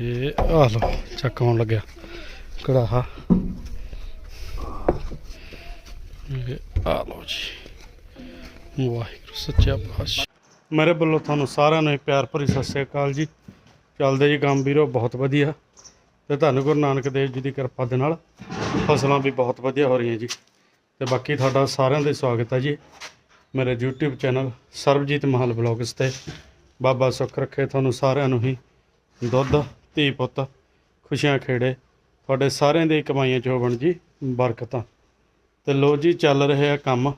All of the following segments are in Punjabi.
ਇਹ ਆ ਲੋ ਚੱਕ ਆਉਣ ਲੱਗਿਆ ਕੜਾਹਾ। ਇਹ ਲੋ ਜੀ। ਵਾਹਿਗੁਰੂ, ਸੱਚਾ ਪਾਤਸ਼ਾਹ। ਮੇਰੇ ਵੱਲੋਂ ਤੁਹਾਨੂੰ ਸਾਰਿਆਂ ਨੂੰ ਪਿਆਰ ਭਰੀ ਸਤਿ ਸ੍ਰੀ ਅਕਾਲ ਜੀ। ਚੱਲਦੇ ਜੀ ਕੰਮ ਵੀਰੋ, ਬਹੁਤ ਵਧੀਆ। ਤੇ ਤੁਹਾਨੂੰ ਗੁਰੂ ਨਾਨਕ ਦੇਵ ਜੀ ਦੀ ਕਿਰਪਾ ਦੇ ਨਾਲ ਫਸਲਾਂ ਵੀ ਬਹੁਤ ਵਧੀਆ ਹੋ ਰਹੀਆਂ ਜੀ। ਤੇ ਬਾਕੀ ਤੁਹਾਡਾ ਸਾਰਿਆਂ ਦਾ ਸਵਾਗਤ ਹੈ ਜੀ। ਮੇਰੇ YouTube ਚੈਨਲ ਸਰਬਜੀਤ ਮਹਲ ਬਲੌਗਸ ਤੇ ਬਾਬਾ ਸੁੱਖ ਰੱਖੇ ਤੁਹਾਨੂੰ ਸਾਰਿਆਂ ਨੂੰ ਹੀ ਦੁੱਧ ਧੀ ਪੁੱਤ, ਖੁਸ਼ੀਆਂ ਖੇੜੇ। ਤੁਹਾਡੇ ਸਾਰਿਆਂ ਦੀ ਕਮਾਈਆਂ 'ਚ ਹੋਵਣ ਜੀ ਬਰਕਤਾਂ। ਤੇ ਲੋ ਜੀ, ਚੱਲ ਰਿਹਾ ਕੰਮ।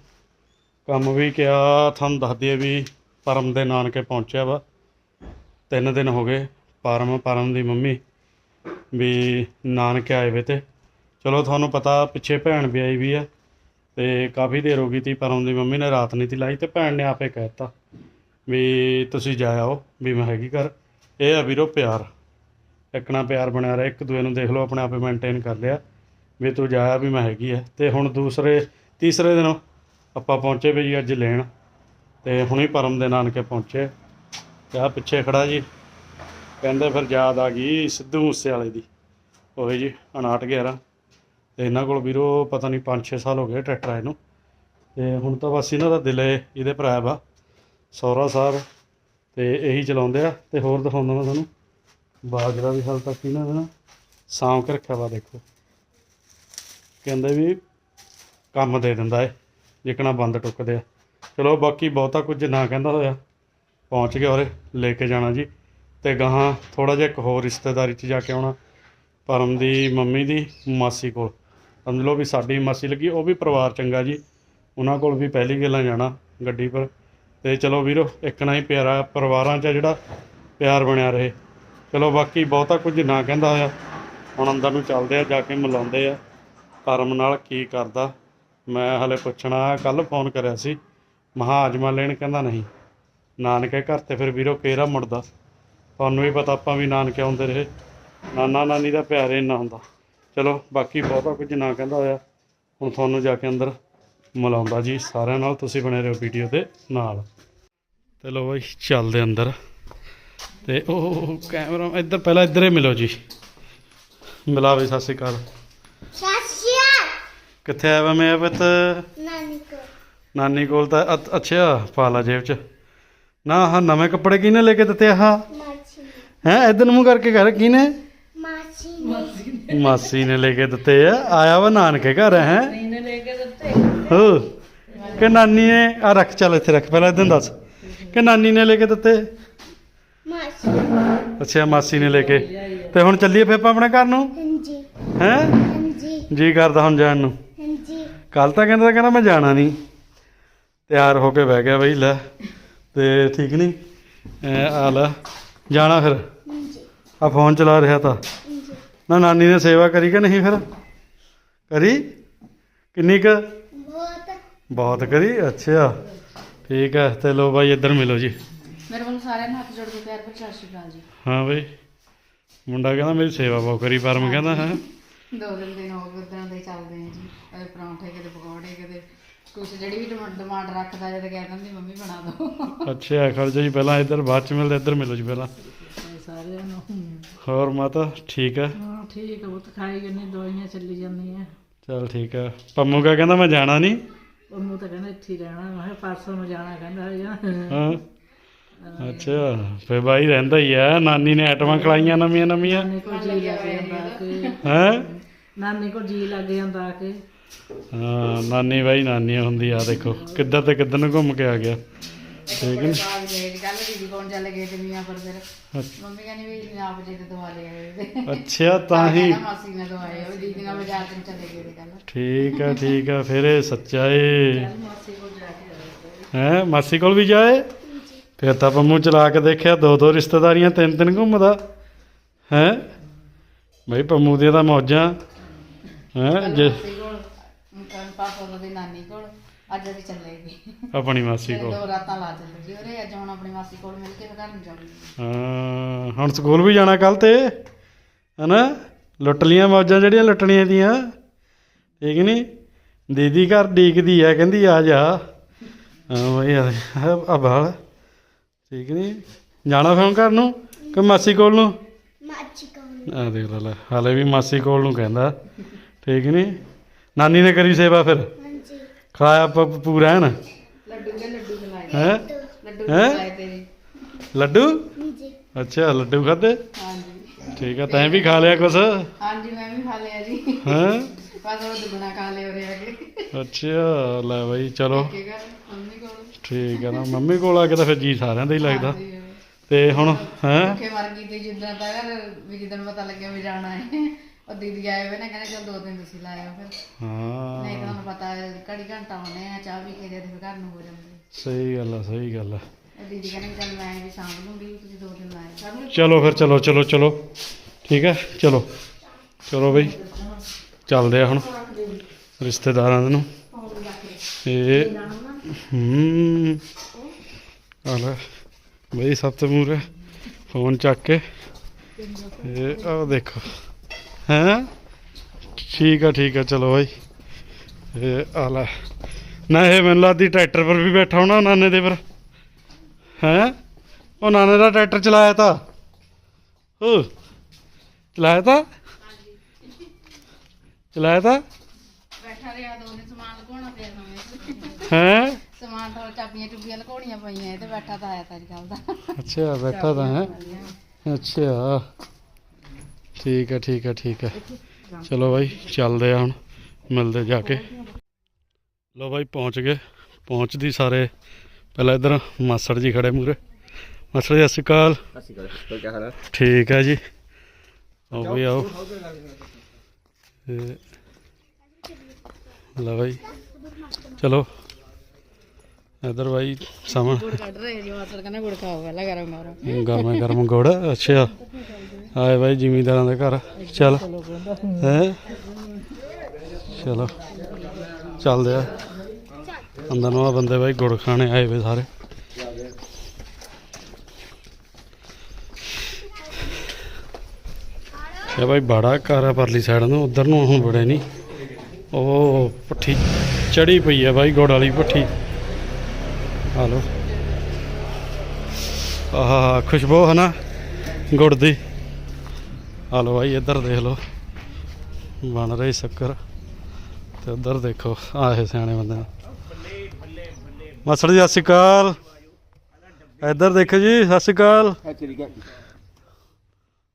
ਕੰਮ ਵੀ ਕਿਹਾ, ਤੁਹਾਨੂੰ ਦੱਸ ਦਈਏ ਵੀ ਪਰਮ ਦੇ ਨਾਨਕੇ ਪਹੁੰਚਿਆ ਵਾ। ਤਿੰਨ ਦਿਨ ਹੋ ਗਏ ਪਰਮ ਪਰਮ ਦੀ ਮੰਮੀ ਵੀ ਨਾਨਕੇ ਆਏ ਵੇ ਤੇ। ਚਲੋ ਤੁਹਾਨੂੰ ਪਤਾ, ਪਿੱਛੇ ਭੈਣ ਵੀ ਆਈ ਵੀ ਆ ਤੇ ਕਾਫੀ ਦੇਰ ਹੋ ਗਈ ਤੀ ਪਰਮ ਦੀ ਮੰਮੀ ਨੇ, ਰਾਤ ਨਹੀਂ ਤੀ ਲਾਈ ਤੇ ਭੈਣ ਨੇ ਆਪੇ ਕਹਿਤਾ ਵੀ ਤੁਸੀਂ ਜਾ ਆਓ, ਵੀ ਮੈਂ ਹੈਗੀ ਕਰ ਇਹ ਆ ਵੀਰੋ ਪਿਆਰ। ਇੱਕਣਾ ਪਿਆਰ ਬਣਿਆ ਰਿਹਾ, ਇੱਕ ਦੂਏ ਨੂੰ ਦੇਖ ਲਓ, ਆਪਣੇ ਆਪੇ ਮੇਨਟੇਨ ਕਰ ਲਿਆ। ਵੀ ਤੂੰ ਜਾਇਆ ਵੀ ਮੈਂ ਹੈਗੀ ਆ। ਤੇ ਹੁਣ ਦੂਸਰੇ, ਤੀਸਰੇ ਦਿਨ ਆਪਾਂ ਪਹੁੰਚੇ ਵੀ ਜੀ ਅੱਜ ਲੈਣ। ਤੇ ਹੁਣੇ ਪਰਮ ਦੇ ਨਾਨਕੇ ਪਹੁੰਚੇ। ਤੇ ਆਹ ਪਿੱਛੇ ਖੜਾ ਜੀ। ਕਹਿੰਦੇ ਫਿਰ ਯਾਦ ਆ ਗਈ ਸਿੱਧੂ ਮੂਸੇ ਵਾਲੇ ਦੀ। ਉਹੀ ਜੀ 5911 ਤੇ ਇਹਨਾਂ ਕੋਲ ਵੀਰੋ ਪਤਾ ਨਹੀਂ 5-6 ਸਾਲ ਹੋ ਗਏ ਟਰੈਕਟਰ ਆਏ ਨੂੰ। ਤੇ ਹੁਣ ਤਾਂ ਬਸ ਇਹਨਾਂ ਦਾ ਦਿਲ ਏ, ਇਹਦੇ ਭਰਾ ਵਾ ਸੌਰਾ ਸਾਹਿਬ। ਤੇ ਇਹੀ ਚਲਾਉਂਦੇ ਆ। ਤੇ ਹੋਰ ਦਿਖਾਉਂਦਾ ਮੈਂ ਤੁਹਾਨੂੰ। ਬਾਜਰਾ ਵੀ ਹਾਲ ਤੱਕ ਇਹਨਾਂ ਨੇ ਨਾ ਸਾਂਭ ਕੇ ਰੱਖਿਆ ਵਾ ਦੇਖੋ। ਕਹਿੰਦੇ ਵੀ ਕੰਮ ਦੇ ਦਿੰਦਾ ਏ ਜਿਕਣਾ ਬੰਦ ਟੁੱਕਦੇ ਆ। ਚਲੋ ਬਾਕੀ ਬਹੁਤਾ ਕੁਝ ਨਾ ਕਹਿੰਦਾ ਹੋਇਆ, ਪਹੁੰਚ ਗਿਆ ਉਰੇ, ਲੈ ਕੇ ਜਾਣਾ ਜੀ। ਤੇ ਗਾਹਾਂ ਥੋੜਾ ਜਿਹਾ ਇੱਕ ਹੋਰ ਰਿਸ਼ਤੇਦਾਰੀ 'ਚ ਜਾ ਕੇ ਆਉਣਾ, ਪਰਮ ਦੀ, ਮੰਮੀ ਦੀ, ਮਾਸੀ ਕੋਲ। ਸਮਝ ਲਓ ਵੀ ਸਾਡੀ ਮਾਸੀ ਲੱਗੀ, ਉਹ ਵੀ ਪਰਿਵਾਰ ਚੰਗਾ ਜੀ। ਉਹਨਾਂ ਕੋਲ ਵੀ ਪਹਿਲੀ ਗੱਲਾਂ ਜਾਣਾ ਗੱਡੀ ਪਰ। ਤੇ ਚਲੋ ਵੀਰੋ, ਇੱਕ ਨਾ ਹੀ ਪਿਆਰਾ ਪਰਿਵਾਰਾਂ 'ਚ ਜਿਹੜਾ ਪਿਆਰ ਬਣਿਆ ਰਹੇ। ਚਲੋ ਬਾਕੀ ਬਹੁਤਾ ਕੁਝ ਨਾ ਕਹਿੰਦਾ ਹੋਇਆ। ਹੁਣ ਅੰਦਰ ਨੂੰ ਚੱਲਦੇ ਆ, ਜਾ ਕੇ ਮਿਲਾਉਂਦੇ ਆ। ਪਰਮ ਨਾਲ ਕੀ ਕਰਦਾ? ਮੈਂ ਹਲੇ ਪੁੱਛਣਾ, ਕੱਲ ਫੋਨ ਕਰਿਆ ਸੀ। ਮਹਾ ਆਜਮਾ ਲੈਣ ਕਹਿੰਦਾ ਨਹੀਂ। ਨਾਨਕੇ ਘਰ ਤੇ ਫਿਰ ਵੀਰੋ ਕੇਰਾ ਮੁੜਦਾ। ਤੁਹਾਨੂੰ ਵੀ ਪਤਾ ਆਪਾਂ ਵੀ ਨਾਨਕੇ ਆਉਂਦੇ ਰਹੇ। ਨਾਨਾ ਨਾਨੀ ਦਾ ਪਿਆਰ ਇੰਨਾ ਹੁੰਦਾ। ਚਲੋ ਬਾਕੀ ਬਹੁਤਾ ਕੁਝ ਨਾ ਕਹਿੰਦਾ ਹੋਇਆ। ਹੁਣ ਤੁਹਾਨੂੰ ਜਾ ਕੇ ਅੰਦਰ ਮਿਲਾਉਂਦਾ ਜੀ। ਸਾਰਿਆਂ ਨਾਲ ਤੁਸੀਂ ਬਣੇ ਰਹੋ ਵੀਡੀਓ ਦੇ ਨਾਲ। ਤੇ ਲੋ ਬਾਈ, ਚੱਲਦੇ ਅੰਦਰ। ਤੇ ਉਹ ਕੈਮਰਾ ਇੱਧਰ ਪਹਿਲਾਂ ਇੱਧਰ ਹੀ ਮਿਲੋ ਜੀ। ਮਿਲਾ ਵੀ ਸਤਿ ਸ਼੍ਰੀ ਅਕਾਲ। ਕਿੱਥੇ ਆਇਆ ਵਾ ਮੈਂ ਪੁੱਤ? ਨਾਨੀ ਕੋ ਨਾਨੀ ਕੋਲ ਤਾਂ ਅ- ਅੱਛਾ ਪਾ ਲਾ ਜੇਬ 'ਚ। ਨਾ ਆਹ ਨਵੇਂ ਕੱਪੜੇ ਕਿਹਨੇ ਲੈ ਕੇ ਦਿੱਤੇ ਆਹ? ਮਾਚੀ ਹੈ ਇਧਰ ਨੂੰ ਮੂੰਹ ਕਰਕੇ ਕਰ ਕਿਹਨੇ? ਨੇ। ਮਾਸੀ ਨੇ। ਲੈ ਕੇ ਦਿੱਤੇ ਆ। ਆਇਆ ਵਾ ਨਾਨਕੇ ਘਰ ਹੈ? ਇਹਨੇ ਲੈ ਕੇ ਦਿੱਤੇ। ਹੋ। ਕਿ ਨਾਨੀ ਨੇ ਆ ਰੱਖ ਚੱਲ ਇੱਥੇ ਰੱਖ ਪਹਿਲਾਂ ਇਦਾਂ ਦੱਸ। ਕਿ ਨਾਨੀ ਨੇ ਲੈ ਕੇ ਦਿੱਤੇ? ਮਾਚੀ ਅੱਛਾ ਮਾਸੀ ਨੇ ਲੈ ਕੇ। ਤੇ ਹੁਣ ਚੱਲੀਏ ਫਿਰ ਆਪਾਂ ਆਪਣੇ ਘਰ ਨੂੰ? ਹਾਂਜੀ। ਹੈ? ਹਾਂਜੀ। ਜੀ ਕਰਦਾ ਹੁਣ ਜਾਣ ਨੂੰ। ਹਾਂਜੀ। ਕੱਲ ਤਾਂ ਕਹਿੰਦਾ ਕਹਿੰਦਾ ਮੈਂ ਜਾਣਾ ਨਹੀਂ। ਤਿਆਰ ਹੋ ਕੇ ਬਹਿ ਗਿਆ ਬਈ ਲੈ। ਤੇ ਠੀਕ ਨਹੀਂ? ਐ ਆ ਲੈ। ਜਾਣਾ ਫਿਰ। ਹਾਂਜੀ। ਆ ਫੋਨ ਚਲਾ ਰਿਹਾ ਤਾਂ। ਹਾਂਜੀ। ਨਾ ਨਾਨੀ ਨੇ ਸੇਵਾ ਕਰੀ ਕਿ ਨਹੀਂ ਫਿਰ? ਕਰੀ? ਕਿੰਨੀ ਕੁ? ਬਹੁਤ। ਬਹੁਤ ਕਰੀ? ਅੱਛਾ। ਠੀਕ ਹੈ। ਤੇ ਲੋ ਬਾਈ ਇੱਧਰ ਮਿਲੋ ਜੀ। ਮੇਰੇ ਵੱਲੋਂ ਸਾਰਿਆਂ ਨੂੰ ਹੱਥ ਜੋੜ ਕੇ ਪਿਆਰ ਭਰੀ ਸਤਿ ਸ਼੍ਰੀ ਅਕਾਲ ਜੀ। ਹਾਂ ਬਈ ਮੁੰਡਾ ਕਹਿੰਦਾ ਮੇਰੀ ਸੇਵਾ ਬਹੁਤ ਕਰੀ ਪਰਮ ਕਹਿੰਦਾ ਹੈ। ਦੋ ਦਿਨ ਹੋ ਗਏ ਉਦਾਂ ਦੇ ਚੱਲਦੇ ਆ ਜੀ ਕਦੇ ਪਰੌਂਠੇ ਕਦੇ ਪਕੌੜੇ ਕਦੇ ਕੁਛ ਜਿਹੜੀ ਵੀ ਡਿਮਾਂਡ ਡਿਮਾਂਡ ਰੱਖਦਾ ਜਦ ਕਹਿ ਦਿੰਦੀ ਮੰਮੀ ਬਣਾ ਦਿਓ ਅੱਛਾ ਖਰਚਾ ਜੀ ਪਹਿਲਾਂ ਇੱਧਰ ਬਾਅਦ ਚ ਮਿਲਦੇ ਇੱਧਰ ਮਿਲੋ ਜੀ ਪਹਿਲਾਂ। ਸਾਰਿਆਂ ਨੂੰ ਹੋਰ ਮਾਤਾ ਠੀਕ ਹੈ ਹਾਂ ਠੀਕ ਆ ਉਹ ਤਾਂ ਖਾਈ ਜੰਨੀ ਦਵਾਈਆਂ ਚੱਲੀ ਜਾਂਦੀਆਂ। ਚਲ ਠੀਕ ਹੈ ਪੰਮੂ ਕਾ ਕਹਿੰਦਾ ਮੈਂ ਜਾਣਾ ਨਹੀਂ ਉਹਨੂੰ ਤਾਂ ਕਹਿੰਦਾ ਇੱਥੇ ਰਹਿਣਾ ਮੈਂ ਕਿਹਾ ਪਰਸੋਂ ਨੂੰ ਜਾਣਾ ਕਹਿੰਦਾ ਜਾਂ ਹਾਂ। ਅੱਛਾ ਫੇ ਬਾਈ ਰਹਿੰਦਾ ਹੀ ਆ ਨਾਨੀ ਨੇ ਆਈਟਮਾਂ ਖਲਾਈਆਂ ਨਵੀਆਂ ਨਵੀਆਂ। ਨਾਨੀ ਕੋਲ ਜੀ ਲੱਗ ਜਾਂਦਾ ਆ ਕੇ। ਹੈ? ਨਾਨੀ ਕੋਲ ਜੀ ਲੱਗ ਜਾਂਦਾ ਆ ਕੇ। ਹਾਂ ਨਾਨੀ ਬਾਈ ਨਾਨੀ ਹੁੰਦੀ ਆ ਦੇਖੋ ਕਿੱਧਰ ਤੇ ਕਿੱਧਰ ਨੂੰ ਘੁੰਮ ਕੇ ਆ ਗਿਆ। ਠੀਕ ਹੈ ਬਾਗ ਗਏ ਕੱਲ ਦੀਦੀ ਕੋਲ ਚੱਲ ਗਏ ਤੇ ਮੀਆਂ ਪਰ ਫਿਰ ਅੱਛਾ। ਮੰਮੀ ਕਹਿੰਦੀ ਵੀ ਆਪ ਜੀ ਤੇ ਦਵਾ ਲੈ ਆਏ ਅੱਛਾ ਤਾਂ ਹੀ। ਕਹਿੰਦਾ ਮਾਸੀ ਨੇ ਦਵਾਏ ਉਹ ਦੀਦੀ ਨਾਲ ਬਾਜ਼ਾਰ ਤੋਂ ਚਲੇ ਗਏ ਤੇ ਕੱਲ ਠੀਕ ਆ ਠੀਕ ਆ ਫਿਰ ਇਹ ਸੱਚਾ ਏ। ਮਾਸੀ ਕੋਲ ਜਾ ਕੇ ਆਏ ਹੈ ਮਾਸੀ ਕੋਲ ਵੀ ਜਾਏ? ਫਿਰ ਤਾਂ ਪੰਮੂ ਚਲਾ ਕੇ ਦੇਖਿਆ ਦੋ ਦੋ ਰਿਸ਼ਤੇਦਾਰੀਆਂ ਤਿੰਨ ਤਿੰਨ ਘੁੰਮਦਾ। ਹੈ? ਬਈ ਪੰਮੂ ਦੀਆਂ ਤਾਂ ਮੌਜਾਂ। ਹੈ? ਜੇ ਪਾਪਾ ਨਾਨੀ ਕੋਲ ਅੱਜ ਅਸੀਂ ਆਪਣੀ ਮਾਸੀ ਕੋਲ। ਦੋ ਰਾਤਾਂ ਲਾ ਚੱਲੇ ਜੀ ਉਹਰੇ ਅੱਜ ਹੁਣ ਆਪਣੀ ਮਾਸੀ ਕੋਲ ਮਿਲ ਕੇ ਘਰ ਨੂੰ ਜਾਊਂਗੀ। ਹਾਂ ਹੁਣ ਸਕੂਲ ਵੀ ਜਾਣਾ ਕੱਲ ਤੇ ਹਨਾ? ਲੁੱਟ ਲੀਆਂ ਮੌਜਾਂ ਜਿਹੜੀਆਂ ਲੁੱਟਣੀਆਂ ਦੀਆਂ। ਠੀਕ ਨਹੀਂ ਦੀਦੀ ਘਰ ਡੀਕਦੀ ਆ ਕਹਿੰਦੀ ਆ ਜਾ। ਹਾਂ ਬਈ ਆ ਬਾਲ ਠੀਕ ਨਹੀਂ ਜਾਣਾ ਫਿਰ ਘਰ ਨੂੰ ਕਿ ਮਾਸੀ ਕੋਲ ਨੂੰ? ਮਾਛੀ ਕੌਣ ਆ ਦੇਖ ਲੈ ਲੈ ਹਾਲੇ ਵੀ ਮਾਸੀ ਕੋਲ ਨੂੰ ਕਹਿੰਦਾ। ਠੀਕ ਨਹੀਂ ਨਾਨੀ ਨੇ ਕਰੀ ਸੇਵਾ ਫਿਰ? ਹਾਂਜੀ। ਖਾਇਆ ਪੂਰਾ ਹੈ ਨਾ ਲੱਡੂ ਦੇ ਲੱਡੂ ਖਿਲਾਏ ਹੈ? ਲੱਡੂ? ਖਿਲਾਏ ਤੇ। ਜੀ ਲੱਡੂ? ਹਾਂਜੀ। ਅੱਛਾ ਲੱਡੂ ਖਾਦੇ ਹਾਂਜੀ। ਠੀਕ ਆ ਤੈਂ ਵੀ ਖਾ ਲਿਆ ਕੁਛ? ਹਾਂਜੀ ਮੈਂ ਵੀ ਖਾ ਲਿਆ ਜੀ। ਹੈ? ਬਸ ਉਹ ਦੁਗਣਾ ਖਾ ਲਿਆ ਉਰੇ ਆ ਕੇ। ਅੱਛਾ ਲੈ ਬਾਈ ਚਲੋ। ਕੀ ਕਰ ਮੰਮੀ ਕੋਲ ਠੀਕ ਹੈ ਨਾ ਮੰਮੀ ਕੋਲ ਆ ਕੇ ਤਾਂ ਫਿਰ ਜੀ ਸਾਰਿਆਂ ਦਾ ਹੀ ਲੱਗਦਾ। ਤੇ ਹੁਣ ਹੈ? ਮਰ ਗਈ ਤੇ ਜਿੱਦਾਂ ਤਾਂ ਯਾਰ ਵੀ ਜਿੱਦਣ ਪਤਾ ਲੱਗਿਆ ਵੀ ਜਾਣਾ ਹੈ। ਉਹ ਦੀਦੀ ਆਏ ਹੋਏ ਨੇ ਕਹਿੰਦੇ ਚਲ ਦੋ ਦਿਨ ਤੁਸੀਂ ਲਾਇਓ ਫਿਰ। ਨਹੀਂ ਹਾਂ ਤੁਹਾਨੂੰ ਪਤਾ ਘੜੀ ਘੰਟਾ ਹੁੰਨੇ ਆ ਚਾਹ ਵੀ ਕੇ ਜਦ ਫਿਰ ਘਰ ਨੂੰ ਹੋ ਜਾਂਦੇ ਸਹੀ ਗੱਲ ਆ ਸਹੀ ਗੱਲ ਆ। ਦੀਦੀ ਕਹਿੰਦੇ ਚਲ ਮੈਂ ਵੀ ਸਾਂਭ ਲੂੰਗੀ ਤੁਸੀਂ ਦੋ ਦਿਨ ਲਾਇਓ। ਚਲੋ ਫਿਰ ਚਲੋ ਚਲੋ ਚਲੋ। ਠੀਕ ਹੈ ਚਲੋ। ਚਲੋ ਬਈ। ਚੱਲਦੇ ਆ ਹੁਣ ਰਿਸ਼ਤੇਦਾਰਾਂ ਦੇ ਨੂੰ। ਇਹ ਹੂੰ। ਆ ਲੈ ਬਈ ਸਭ ਤੋਂ ਮੂਰੇ ਫੋਨ ਚੱਕ ਕੇ। ਇਹ ਆ ਦੇਖੋ। ਹੈਂ? ਠੀਕ ਆ ਠੀਕ ਆ ਚਲੋ ਬਾਈ। ਇਹ ਆ ਲੈ। ਨਾ ਇਹ ਮੈਨੂੰ ਲੱਗਦੀ ਟਰੈਕਟਰ ਪਰ ਵੀ ਬੈਠਾ ਹੋਣਾ ਨਾਨੇ ਦੇ ਪਰ। ਹੈਂ? ਉਹ ਨਾਨੇ ਦਾ ਟਰੈਕਟਰ ਚਲਾਇਆ ਤਾ। ਉਹ ਚਲਾਇਆ ਤਾ? ਚਲਾਇਆ ਤਾ ਬੈਠਾ ਰਿਹਾ ਦੋ ਦਿਨ ਸਮਾਨ ਲਗਾਉਣਾ ਪਿਆ ਨਵੇਂ ਹੈ? ਸਮਾਨ ਤੋਂ ਚਾਬੀਆਂ ਚੁੱਬੀਆਂ ਲਗਾਉਣੀਆਂ ਪਈਆਂ ਇਹ ਤੇ ਬੈਠਾ ਤਾਂ ਆਇਆ ਤਾਂ ਅੱਜ ਕੱਲ ਦਾ। ਅੱਛਾ ਬੈਠਾ ਤਾਂ ਹੈ। ਅੱਛਾ। ਠੀਕ ਹੈ ਠੀਕ ਹੈ ਠੀਕ ਹੈ। ਚਲੋ ਬਾਈ ਚੱਲਦੇ ਆ ਹੁਣ ਮਿਲਦੇ ਜਾ ਕੇ। ਲੋ ਬਾਈ ਪਹੁੰਚ ਗਏ। ਪਹੁੰਚਦੀ ਸਾਰੇ। ਪਹਿਲਾਂ ਇਧਰ ਮਾਸੜ ਜੀ ਖੜੇ ਮੂਰੇ ਮਾਸੜ ਜੀ ਸਤਿ ਸ਼੍ਰੀ ਅਕਾਲ। ਠੀਕ ਹੈ ਜੀ। ਆਓ ਵੀ ਆਓ। ਲੈ ਬਾਈ। ਚਲੋ ਇਧਰ ਬਾਈ ਸਾਹਮਣੇ ਗੁੜ ਕੱਢ ਰਹੇ ਜੀ ਮਾਸੜ ਕਹਿੰਦਾ ਗੁੜ ਖਾਓ ਪਹਿਲਾਂ ਗਰਮ ਗਰਮ ਗਰਮਾ ਗਰਮ ਗੁੜ ਅੱਛਾ ਆਏ ਬਾਈ ਜ਼ਿਮੀਂਦਾਰਾਂ ਦੇ ਘਰ ਚੱਲ ਹੈ ਚਲੋ ਚੱਲਦੇ ਆ ਅੰਦਰ ਨੂੰ ਆ ਬੰਦੇ ਬਾਈ ਗੁੜ ਖਾਣੇ ਆਏ ਵੇ ਸਾਰੇ ਇਹ ਬਾਈ ਬੜਾ ਘਰ ਆ ਪਰਲੀ ਸਾਈਡ ਨੂੰ ਉਧਰ ਨੂੰ ਹੁਣ ਬੜੇ ਨਹੀਂ ਉਹ ਪੱਠੀ ਚੜੀ ਪਈ ਆ ਬਾਈ ਗੁੜ ਵਾਲੀ ਪੱਠੀ ਆ ਲੋ ਆਹ ਖੁਸ਼ਬੂ ਹੈ ਨਾ? ਗੁੜ ਦੀ। ਆ ਲੋ ਭਾਈ ਇੱਧਰ ਦੇਖ ਲੋ ਬਣ ਰਹੀ ਸ਼ੱਕਰ। ਤੇ ਉੱਧਰ ਦੇਖੋ ਆਏ ਸਿਆਣੇ ਬੰਦੇ। ਮਾਸੜ ਜੀ ਸਤਿ ਸ਼੍ਰੀ ਅਕਾਲ। ਇੱਧਰ ਦੇਖੋ ਜੀ ਸਤਿ ਸ਼੍ਰੀ ਅਕਾਲ।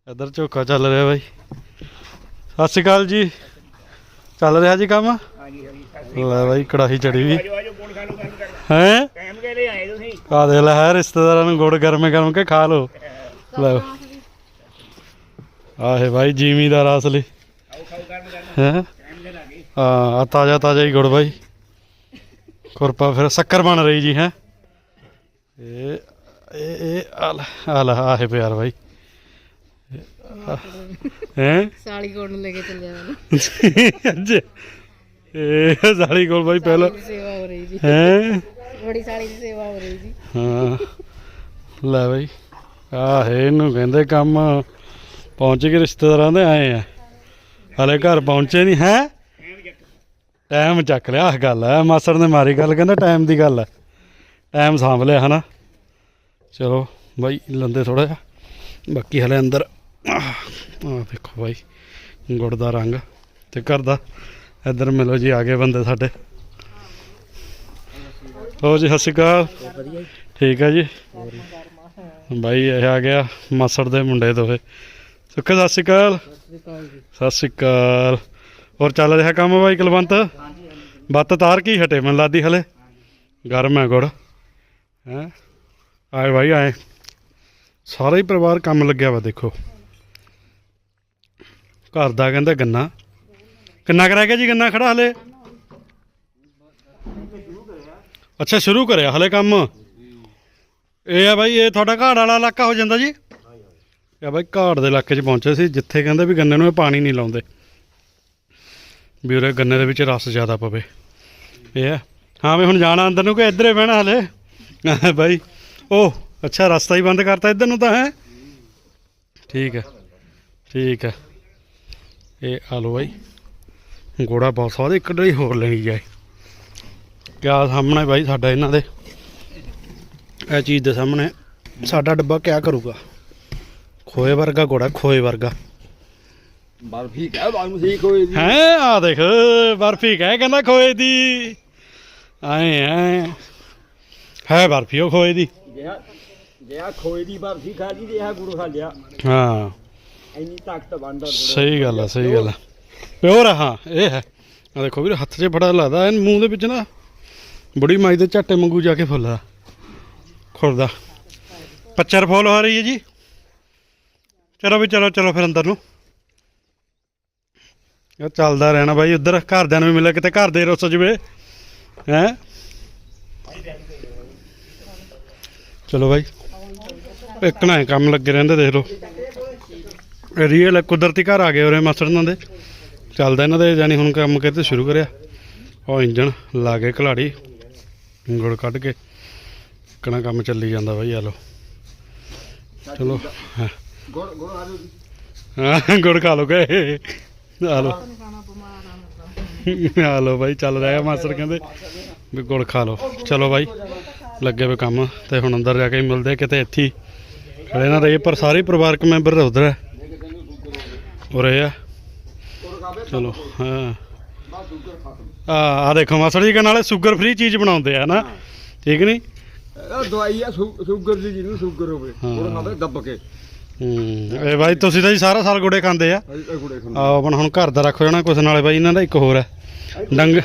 ਇੱਧਰ ਝੋਕਾ ਚੱਲ ਰਿਹਾ ਬਾਈ। ਸਤਿ ਸ਼੍ਰੀ ਅਕਾਲ ਜੀ। ਚੱਲ ਰਿਹਾ ਜੀ ਕੰਮ? ਹਾਂਜੀ ਹਾਂਜੀ ਲੈ ਬਾਈ ਕੜਾਹੀ ਚੜੀ ਵੀ ਹੈ? ਟਾਈਮ ਕੇ ਲਈ ਆਏ ਤੁਸੀਂ? ਆ ਦੇ ਲੈ ਹੈ ਰਿਸ਼ਤੇਦਾਰਾਂ ਨੂੰ ਗੁੜ ਗਰਮੇ ਗਰਮ ਕੇ ਖਾ ਲੋ ਲੈ। ਆਹੇ ਭਾਈ ਜ਼ਿਮੀਦਾਰ ਅਸਲੀ। ਆਓ ਖਾਓ ਗਰਮ ਗਰਮ ਹੈ ਟਾਈਮ ਦੇ ਲਾਗੇ ਆ ਤਾਜ਼ਾ ਤਾਜ਼ਾ ਹੀ ਗੁੜ ਬਾਈ। ਖੁਰਪਾ ਫਿਰ ਸ਼ੱਕਰ ਬਣ ਰਹੀ ਜੀ ਹੈ? ਇਹ ਇਹ ਇਹ ਆ ਲੈ ਆ ਲੈ ਆਹੇ ਪਿਆਰ ਬਾਈ। ਹੈ? ਸਾਲੀ ਕੋਲ ਨੂੰ ਲੈ ਕੇ ਚੱਲ ਜਾਣਾ ਅੱਜ ਇਹ ਸਾਲੀ ਕੋਲ ਬਾਈ ਪਹਿਲਾਂ ਸੇਵਾ ਹੋ ਰਹੀ ਜੀ। ਹੈ? ਬੜੀ ਸਾਲੀ ਦੀ ਸੇਵਾ ਹੋ ਰਹੀ ਜੀ ਹਾਂ। ਲੈ ਬਈ, ਆਹੇ ਇਹਨੂੰ ਕਹਿੰਦੇ ਕੰਮ ਪਹੁੰਚ ਕੇ ਰਿਸ਼ਤੇਦਾਰਾਂ ਦੇ ਆਏ ਆ। ਹਲੇ ਘਰ ਪਹੁੰਚੇ ਨਹੀਂ, ਹੈ? ਟਾਈਮ ਚੱਕ ਲਿਆ ਆਹ ਗੱਲ ਹੈ ਮਾਸੜ ਨੇ ਮਾਰੀ ਗੱਲ, ਕਹਿੰਦਾ ਟਾਈਮ ਦੀ ਗੱਲ ਹੈ ਟਾਈਮ ਸਾਂਭ ਲਿਆ, ਹਨਾ? ਚਲੋ ਬਾਈ, ਲੰਦੇ ਥੋੜਾ ਜਿਹਾ। ਬਾਕੀ ਹਲੇ ਅੰਦਰ ਆਹ ਦੇਖੋ ਬਾਈ, ਗੁੜ ਦਾ ਰੰਗ ਤੇ ਘਰ ਦਾ। ਇੱਧਰ ਮਿਲੋ ਜੀ, ਆ ਗਏ ਬੰਦੇ ਸਾਡੇ। ਹੋ ਜੀ ਸਤਿ ਸ਼੍ਰੀ ਅਕਾਲ। ਠੀਕ ਹੈ ਜੀ। ਬਾਈ ਇਹ ਆ ਗਿਆ ਮਾਸੜ ਦੇ ਮੁੰਡੇ ਦੋਵੇਂ ਸੁੱਖੇ ਸਤਿ ਸ਼੍ਰੀ ਅਕਾਲ। ਸਤਿ ਸ਼੍ਰੀ ਅਕਾਲ ਹੋਰ ਚੱਲ ਰਿਹਾ ਕੰਮ ਬਾਈ ਕੁਲਵੰਤ? ਬੱਤ ਤਾਰ ਕੀ ਹਟੇ ਮੈਨੂੰ ਲੱਗਦੀ ਹਲੇ। ਗਰਮ ਹੈ ਗੁੜ। ਹੈ? ਆਏ ਬਾਈ ਆਏ। ਸਾਰਾ ਹੀ ਪਰਿਵਾਰ ਕੰਮ ਲੱਗਿਆ ਵਾ ਦੇਖੋ। ਘਰ ਦਾ ਕਹਿੰਦੇ ਗੰਨਾ। ਕਿੰਨਾ ਕਰਾ ਗਿਆ ਜੀ ਗੰਨਾ ਖੜਾ ਹਲੇ? ਅੱਛਾ, ਸ਼ੁਰੂ ਕਰਿਆ ਹਲੇ ਕੰਮ? ਇਹ ਆ ਬਾਈ, ਇਹ ਤੁਹਾਡਾ ਘਾੜ ਵਾਲਾ ਇਲਾਕਾ ਹੋ ਜਾਂਦਾ ਜੀ? ਇਹ ਬਾਈ, ਘਾੜ ਦੇ ਇਲਾਕੇ 'ਚ ਪਹੁੰਚੇ ਸੀ, ਜਿੱਥੇ ਕਹਿੰਦੇ ਵੀ ਗੰਨੇ ਨੂੰ ਇਹ ਪਾਣੀ ਨਹੀਂ ਲਾਉਂਦੇ। ਵੀ ਉਰੇ ਗੰਨੇ ਦੇ ਵਿੱਚ ਰਸ ਜ਼ਿਆਦਾ ਪਵੇ। ਇਹ ਆ। ਹਾਂ ਵੀ ਹੁਣ ਜਾਣਾ ਅੰਦਰ ਨੂੰ ਕਿ ਇੱਧਰ ਬਹਿਣਾ ਹਲੇ? ਬਾਈ ਉਹ ਅੱਛਾ, ਰਸਤਾ ਹੀ ਬੰਦ ਕਰਤਾ ਇੱਧਰ ਨੂੰ ਤਾਂ, ਹੈ? ਠੀਕ ਹੈ ਠੀਕ ਹੈ ਇਹ ਆ ਲੋ ਬਾਈ। ਗੋੜਾ ਬਹੁਤ ਸਾਰਾ ਇੱਕ ਡਰੀ ਹੋਰ ਲੈਣੀ ਜਾਏ ਕਿਆ ਸਾਹਮਣੇ ਬਾਈ ਸਾਡਾ ਇਹਨਾਂ ਦੇ। ਇਹ ਚੀਜ਼ ਦੇ ਸਾਹਮਣੇ ਸਾਡਾ ਡੱਬਾ ਕਿਆ ਕਰੂਗਾ? ਖੋਏ ਵਰਗਾ ਘੋੜਾ ਖੋਏ ਵਰਗਾ। ਬਰਫੀ ਕਹਿ ਸੀ ਕੋਈ ਦੀ। ਹੈ ਆ ਦੇਖ ਬਰਫੀ ਕਹਿ ਕਹਿੰਦਾ ਖੋਏ ਦੀ। ਆਏ ਐ ਹੈ ਬਰਫੀ ਉਹ ਖੋਏ ਦੀ। ਖੋਏ ਬਰਫੀ ਖਾ ਲਈ ਜਿਹਾ ਗੁੜ ਖਾ ਲਿਆ। ਹਾਂ। ਇੰਨੀ ਤਾਕਤ ਬਣਦਾ ਸਹੀ ਗੱਲ ਆ ਸਹੀ ਗੱਲ ਆ। ਪਿਓਰ ਆ ਹਾਂ ਇਹ ਹੈ। ਆ ਦੇਖੋ ਵੀਰ ਹੱਥ 'ਚ ਬੜਾ ਲੱਗਦਾ ਐਨ ਮੂੰਹ ਦੇ ਵਿੱਚ ਨਾ ਬੁੜੀ ਮਾਈ ਦੇ ਝਾਟੇ ਮੰਗੂ ਜਾ ਕੇ ਫੁੱਲਦਾ। ਖੁਰਦਾ। ਪੱਚਰ ਫੁੱਲ ਹੋ ਰਹੀ ਹੈ ਜੀ। ਚਲੋ ਵੀ ਚਲੋ ਚਲੋ ਫਿਰ ਅੰਦਰ ਨੂੰ। ਇਹ ਚੱਲਦਾ ਰਹਿਣਾ ਬਾਈ, ਉਧਰ ਘਰਦਿਆਂ ਨੂੰ ਵੀ ਮਿਲਿਆ, ਕਿਤੇ ਘਰ ਦੇ ਰੁੱਸ ਜਵੇ। ਹੈ? ਚਲੋ ਬਾਈ। ਇੱਕ ਨਾ ਕੰਮ ਲੱਗੇ ਰਹਿੰਦੇ, ਦੇਖ ਲਓ। ਰੀਅਲ ਕੁਦਰਤੀ ਘਰ ਆ ਗਏ ਉਰੇ ਮਾਸਟਰ ਇਹਨਾਂ ਦੇ। ਚੱਲਦਾ ਇਹਨਾਂ ਦੇ ਜਾਨੀ ਹੁਣ ਕੰਮ ਕਿਤੇ ਸ਼ੁਰੂ ਕਰਿਆ। ਉਹ ਇੰਜਣ ਲਾ ਕੇ ਘਲਾੜੀ ਗੁੜ ਕੱਢ ਕੇ ਕਣਾ ਕੰਮ ਚੱਲੀ ਜਾਂਦਾ ਬਾਈ ਆ ਲੋ ਚਲੋ ਹਾਂ। ਗੁੜ ਗੁੜ ਆ ਜਾਓ ਹਾਂ, ਗੁੜ ਖਾ ਲੋ ਗਏ ਆ ਲੋ ਆ ਲੋ ਬਾਈ ਚੱਲ ਰਿਹਾ ਮਾਸਟਰ ਕਹਿੰਦੇ ਵੀ ਗੁੜ ਖਾ ਲੋ ਚਲੋ ਬਾਈ ਲੱਗੇ ਵੇ ਕੰਮ ਤੇ ਹੁਣ ਅੰਦਰ ਜਾ ਕੇ ਹੀ ਮਿਲਦੇ ਕਿਤੇ ਇੱਥੇ ਹੀ। ਖੜੇ ਨਾ ਰਹੇ ਪਰ ਸਾਰੇ ਪਰਿਵਾਰਕ ਮੈਂਬਰ ਉਧਰ ਹੈ। ਉਰੇ ਆ। ਚਲੋ ਹਾਂ। ਆ ਆ ਦੇਖੋ ਮਾਸਟਰ ਜੀ ਨਾਲੇ ਸ਼ੂਗਰ ਫ੍ਰੀ ਚੀਜ਼ ਬਣਾਉਂਦੇ ਆ ਨਾ। ਠੀਕ ਨਹੀਂ? ਇਹ ਦਵਾਈ ਆ ਸ਼ੂ- ਸ਼ੂਗਰ ਦੀ ਜਿਹਨੂੰ ਸ਼ੂਗਰ ਹੋਵੇ ਹਾਂ। ਗੁੜ ਖਾਵੇ ਦੱਬ ਕੇ। ਹੂੰ ਇਹ ਬਾਈ ਤੁਸੀਂ ਤਾਂ ਜੀ ਸਾਰਾ ਸਾਲ ਗੁੜੇ ਖਾਂਦੇ ਆ। ਗੁੜੇ ਖਾਂਦੇ ਆ। ਆਪਣਾ ਹੁਣ ਘਰ ਦਾ ਰੱਖੋ ਜਾਣਾ ਕੁਛ ਨਾਲੇ ਬਾਈ ਇਹਨਾਂ ਦਾ ਇੱਕ ਹੋਰ ਹੈ। ਡੰਗ।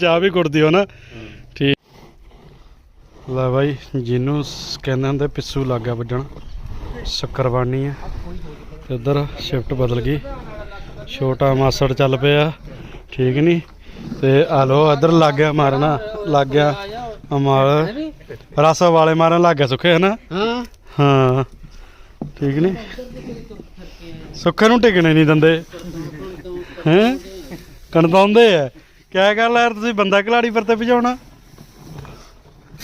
ਚਾਹ ਵੀ ਕੁੜਦੀ ਹੋ ਨਾ। ਠੀਕ। ਲੈ ਬਾਈ ਜਿਹਨੂੰ ਸ- ਕਹਿੰਦੇ ਹੁੰਦੇ ਪਿੱਸੂ ਲੱਗ ਵੱਜਣ। ਸ਼ੱਕਰ ਬਣਨੀ ਹੈ ਤੇ ਉਧਰ ਸ਼ਿਫਟ ਬਦਲ ਗਈ। ਛੋਟਾ ਮਾਸੜ ਚੱਲ ਪਿਆ। ਠੀਕ ਨਹੀਂ ਤੇ ਆ ਲੋ ਇਧਰ ਲੱਗ ਗਿਆ ਮਾਰਨਾ ਲੱਗ ਗਿਆ ਅਮਾਲ। ਰਸ ਵਾਲੇ ਮਾਰਨ ਲੱਗ ਗਿਆ ਸੁੱਖੇ ਹਨਾ? ਹਾਂ। ਹਾਂ। ਠੀਕ ਨਹੀਂ ਸੁੱਖੇ ਨੂੰ ਟਿਕਣੇ ਨਹੀਂ ਦਿੰਦੇ। ਹੈ? ਕਣਤਾਉਂਦੇ ਆ ਕਿਆ ਗੱਲ ਯਾਰ ਤੁਸੀਂ ਬੰਦਾ ਖਿਲਾੜੀ ਪਰ ਤੇ ਭਜਾਉਣਾ?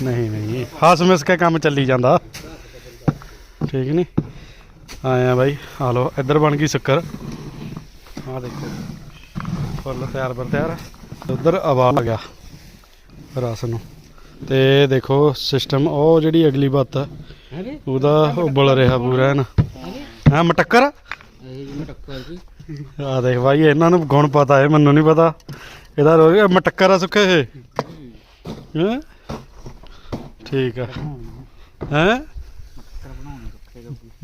ਨਹੀਂ ਨਹੀਂ। ਹੱਸ ਮਿਸ ਕੇ ਕੰਮ ਚੱਲੀ ਜਾਂਦਾ। ਠੀਕ ਨਹੀਂ ਆਏ ਆ ਬਾਈ। ਆ ਲੋ ਇੱਧਰ ਬਣ ਗਈ ਸ਼ੱਕਰ। ਆ ਦੇਖੋ। ਫੁੱਲ ਤਿਆਰ ਬਰ ਤਿਆਰ ਉਧਰ ਆਵਾਜ਼ ਆ ਗਿਆ ਰਸ ਨੂੰ। ਤੇ ਦੇਖੋ ਸਿਸਟਮ ਉਹ ਜਿਹੜੀ ਅਗਲੀ ਬਾਤ ਹੈ ਉਹਦਾ ਉਬਲ ਰਿਹਾ ਪੂਰਾ ਹੈ ਨਾ। ਹਾਂ ਮਟੱਕਰ? ਆ ਦੇਖ ਭਾਈ ਇਹਨਾਂ ਨੂੰ ਗੁਣ ਪਤਾ ਹੈ ਮੈਨੂੰ ਨਹੀਂ ਪਤਾ। ਇਹਦਾ ਰੋ ਮਟੱਕਰ ਆ ਸੁੱਕੇ ਇਹ। ਹੈਂ? ਠੀਕ ਆ। ਹੈ?